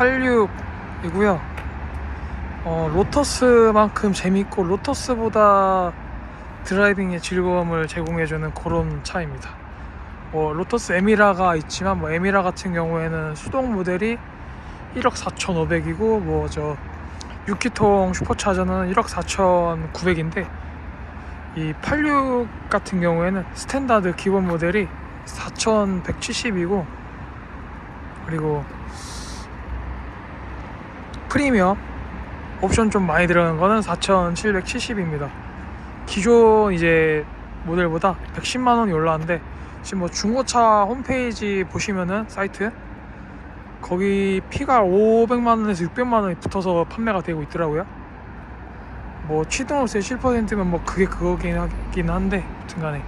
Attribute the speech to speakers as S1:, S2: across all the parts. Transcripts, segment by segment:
S1: 86이고요. 어, 로터스만큼 재밌고 로터스보다 드라이빙의 즐거움을 제공해주는 그런 차입니다. 뭐 로터스 에미라가 있지만 뭐 에미라 같은 경우에는 수동 모델이 1억 4,500이고 뭐 저 6기통 슈퍼차저는 1억 4,900인데 이 86 같은 경우에는 스탠다드 기본 모델이 4,170이고 그리고 프리미엄 옵션 좀 많이 들어간 거는 4,770입니다. 기존 이제 모델보다 110만 원이 올라왔는데 지금 뭐 중고차 홈페이지 보시면은 사이트 거기 피가 500만 원에서 600만 원이 붙어서 판매가 되고 있더라고요. 뭐 취등록세 7%면 뭐 그게 그거긴 하긴 한데 여튼간에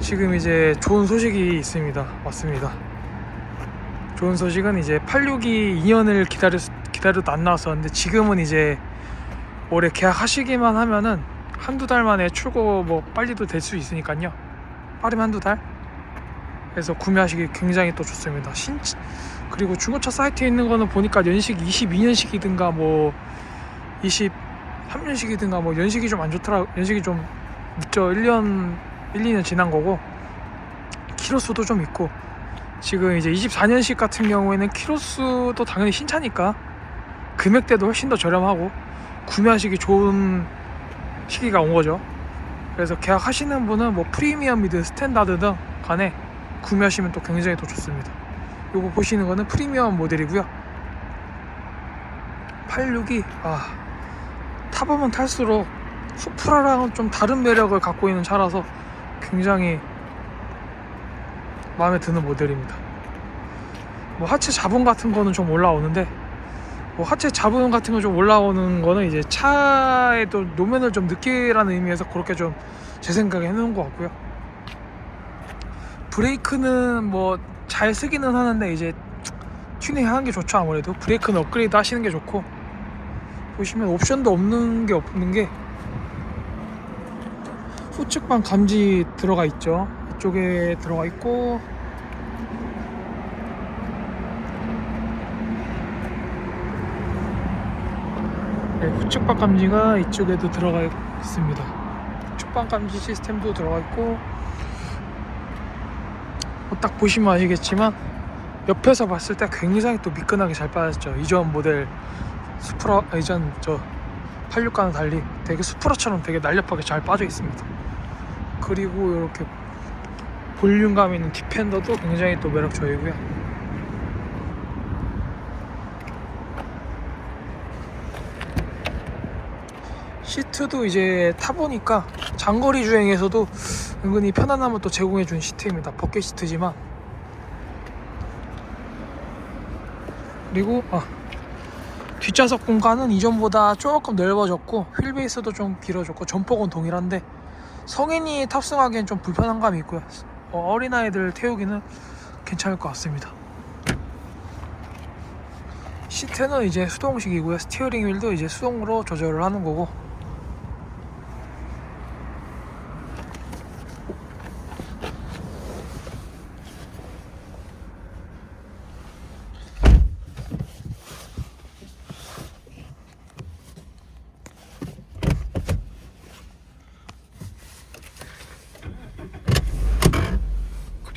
S1: 지금 이제 좋은 소식이 있습니다. 맞습니다. 좋은 소식은 이제 86이 2년을 기다려 기다려도 안 나왔었는데 지금은 이제 올해 계약하시기만 하면은 한두 달 만에 출고 뭐 빨리도 될 수 있으니까요. 빠르면 한두 달. 그래서 구매하시기 굉장히 또 좋습니다. 신 그리고 중고차 사이트에 있는 거는 보니까 연식 22년식이든가 뭐 23년식이든가 뭐 연식이 좀 안 좋더라. 연식이 좀 늦죠. 1년 1, 2년 지난 거고 키로수도 좀 있고 지금 이제 24년식 같은 경우에는 키로수도 당연히 신차니까 금액대도 훨씬 더 저렴하고 구매하시기 좋은 시기가 온 거죠. 그래서 계약하시는 분은 뭐 프리미엄이든 스탠다드든 간에 구매하시면 또 굉장히 더 좋습니다. 요거 보시는 거는 프리미엄 모델이고요. 86이 아 타보면 탈수록 수프라랑은 좀 다른 매력을 갖고 있는 차라서 굉장히 마음에 드는 모델입니다. 뭐 하체 자본 같은 거는 좀 올라오는데 뭐 하체 자본 같은 거 좀 올라오는 거는 이제 차에도 노면을 좀 느끼라는 의미에서 그렇게 좀 제 생각에 해놓은 것 같고요. 브레이크는 뭐 잘 쓰기는 하는데 이제 튜닝 하는 게 좋죠 아무래도 브레이크는 업그레이드 하시는 게 좋고 보시면 옵션도 없는 게 없는 게 후측방 감지 들어가 있죠 이쪽에 들어가 있고. 네, 후측방 감지가 이쪽에도 들어가 있습니다. 후측방 감지 시스템도 들어가 있고. 뭐 딱 보시면 아시겠지만 옆에서 봤을 때 굉장히 또 미끈하게 잘 빠졌죠. 이전 모델 수프라 아, 이전 저 86과는 달리 되게 수프라처럼 되게 날렵하게 잘 빠져 있습니다. 그리고 이렇게 볼륨감 있는 디펜더도 굉장히 또 매력적이고요. 시트도 이제 타보니까 장거리 주행에서도 은근히 편안함을 또 제공해준 시트입니다. 버켓 시트지만. 그리고 아, 뒷좌석 공간은 이전보다 조금 넓어졌고 휠베이스도 좀 길어졌고 전폭은 동일한데 성인이 탑승하기엔 좀 불편한 감이 있고요 어, 어린아이들 태우기는 괜찮을 것 같습니다. 시트는 이제 수동식이고요. 스티어링 휠도 이제 수동으로 조절을 하는 거고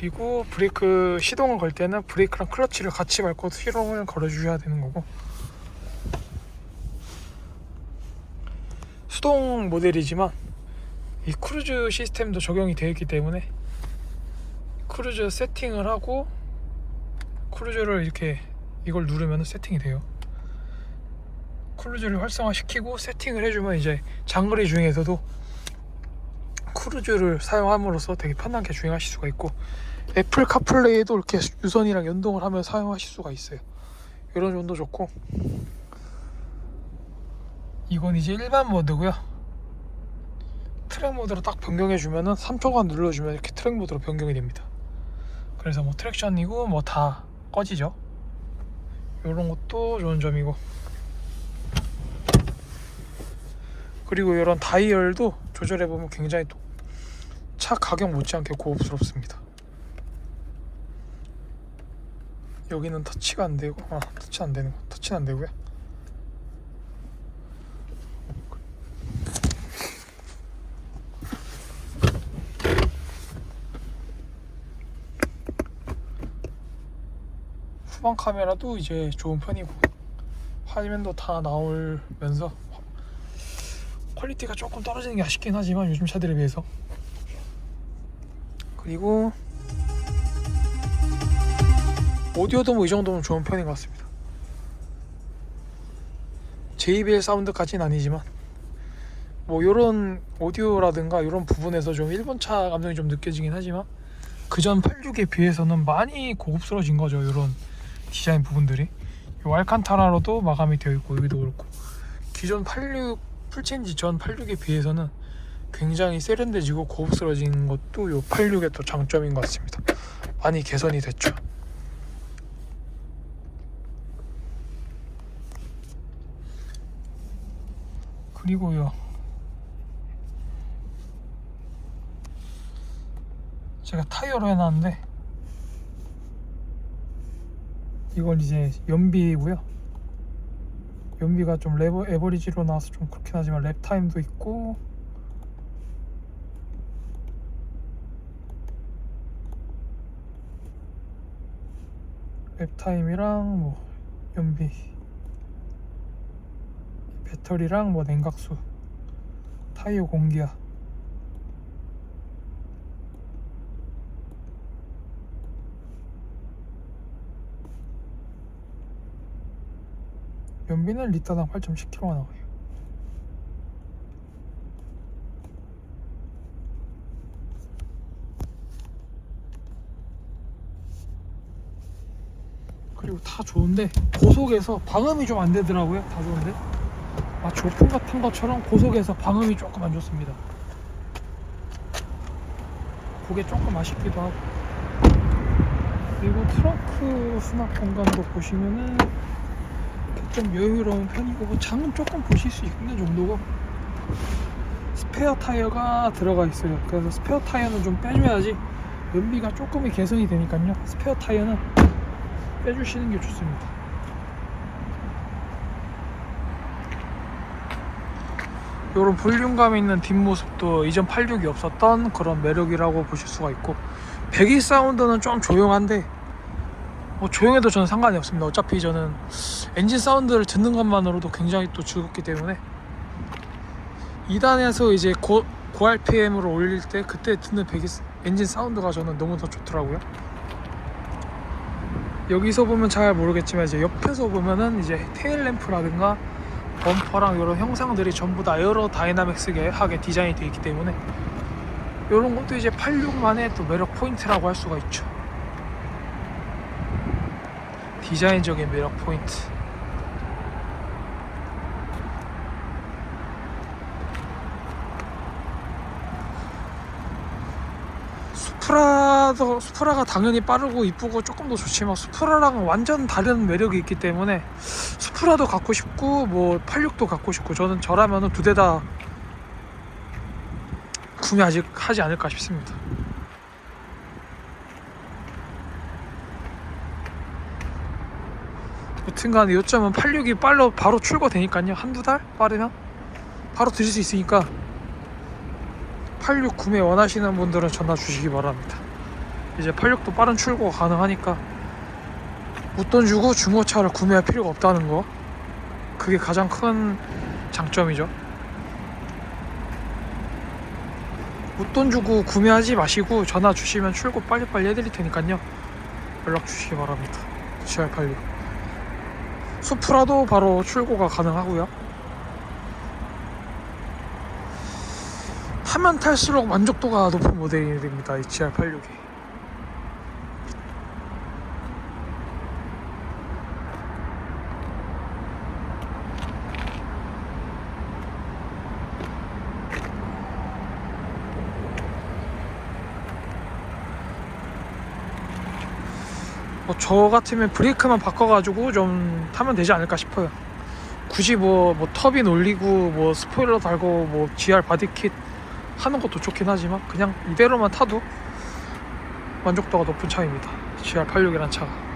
S1: 그리고 브레이크 시동을 걸 때는 브레이크랑 클러치를 같이 밟고 시동을 걸어주셔야 되는 거고. 수동 모델이지만 이 크루즈 시스템도 적용이 되어 있기 때문에 크루즈 세팅을 하고 크루즈를 이렇게 이걸 누르면 세팅이 돼요. 크루즈를 활성화시키고 세팅을 해주면 이제 장거리 주행에서도 크루즈를 사용함으로써 되게 편하게 주행하실 수가 있고 애플 카플레이도 이렇게 유선이랑 연동을 하면 사용하실 수가 있어요. 이런 점도 좋고. 이건 이제 일반 모드고요. 트랙 모드로 딱 변경해 주면은 3초간 눌러주면 이렇게 트랙 모드로 변경이 됩니다. 그래서 뭐 트랙션이고 뭐 다 꺼지죠. 이런 것도 좋은 점이고. 그리고 이런 다이얼도 조절해 보면 굉장히 또 차 가격 못지않게 고급스럽습니다. 여기는 터치가 안 되고 아 터치 안 되는 거 터치는 안 되고요. 후방 카메라도 이제 좋은 편이고 화면도 다 나오면서 퀄리티가 조금 떨어지는 게 아쉽긴 하지만 요즘 차들에 비해서. 그리고 오디오도 뭐 이 정도면 좋은 편인 것 같습니다. JBL 사운드까지는 아니지만 뭐 이런 오디오라든가 이런 부분에서 좀 일본차 감성이 좀 느껴지긴 하지만 그전 86에 비해서는 많이 고급스러워진 거죠. 이런 디자인 부분들이 이 알칸타라로도 마감이 되어 있고 여기도 그렇고 기존 86 풀체인지 전 86에 비해서는 굉장히 세련돼지고 고급스러워진 것도 이 86의 또 장점인 것 같습니다. 많이 개선이 됐죠. 그리고요. 제가 타이어로 해놨는데 이건 이제 연비고요. 연비가 좀 레버 에버리지로 나와서 좀 그렇긴 하지만 랩 타임도 있고 랩 타임이랑 뭐 연비 배터리랑 뭐 냉각수 타이어 공기압 연비는 리터당 8.10kg가 나와요. 그리고 다 좋은데 고속에서 방음이 좀 안 되더라고요. 다 좋은데 아 조풍 같은 것처럼 고속에서 방음이 조금 안 좋습니다. 그게 조금 아쉽기도 하고. 그리고 트렁크 수납 공간도 보시면은 좀 여유로운 편이고 뭐 장은 조금 보실 수 있는 정도고. 스페어 타이어가 들어가 있어요. 그래서 스페어 타이어는 좀 빼줘야지 연비가 조금이 개선이 되니까요. 스페어 타이어는 빼주시는 게 좋습니다 이런 볼륨감 있는 뒷모습도 이전 86이 없었던 그런 매력이라고 보실 수가 있고 배기 사운드는 좀 조용한데 뭐 조용해도 저는 상관이 없습니다. 어차피 저는 엔진 사운드를 듣는 것만으로도 굉장히 또 즐겁기 때문에. 2단에서 이제 고, 고 RPM으로 올릴 때 그때 듣는 배기 엔진 사운드가 저는 너무 더 좋더라고요. 여기서 보면 잘 모르겠지만 이제 옆에서 보면은 이제 테일 램프라든가 범퍼랑 이런 형상들이 전부 다 에어로 다이나믹스게 하게 디자인이 되어 있기 때문에 이런 것도 이제 86만의 또 매력 포인트라고 할 수가 있죠. 디자인적인 매력 포인트. 수프라 도 수프라가 당연히 빠르고 이쁘고 조금 더 좋지만 수프라랑 완전 다른 매력이 있기 때문에 수프라도 갖고 싶고 뭐 86도 갖고 싶고 저는 저라면은 두대 다 구매 아직 하지 않을까 싶습니다. 여튼간에 요점은 86이 빨로 바로 출고되니까요 한두 달 빠르면 바로 드실 수 있으니까 86 구매 원하시는 분들은 전화 주시기 바랍니다. 이제 86도 빠른 출고가 가능하니까 웃돈 주고 중고차를 구매할 필요가 없다는 거 그게 가장 큰 장점이죠. 웃돈 주고 구매하지 마시고 전화 주시면 출고 빨리빨리 해드릴 테니까요. 연락 주시기 바랍니다. GR86 수프라도 바로 출고가 가능하고요. 타면 탈수록 만족도가 높은 모델이 됩니다. 이 GR86이. 뭐 저 같으면 브레이크만 바꿔가지고 좀 타면 되지 않을까 싶어요. 굳이 뭐, 뭐 터빈 올리고 뭐 스포일러 달고 뭐 GR 바디킷 하는 것도 좋긴 하지만 그냥 이대로만 타도 만족도가 높은 차입니다. GR86이란 차가.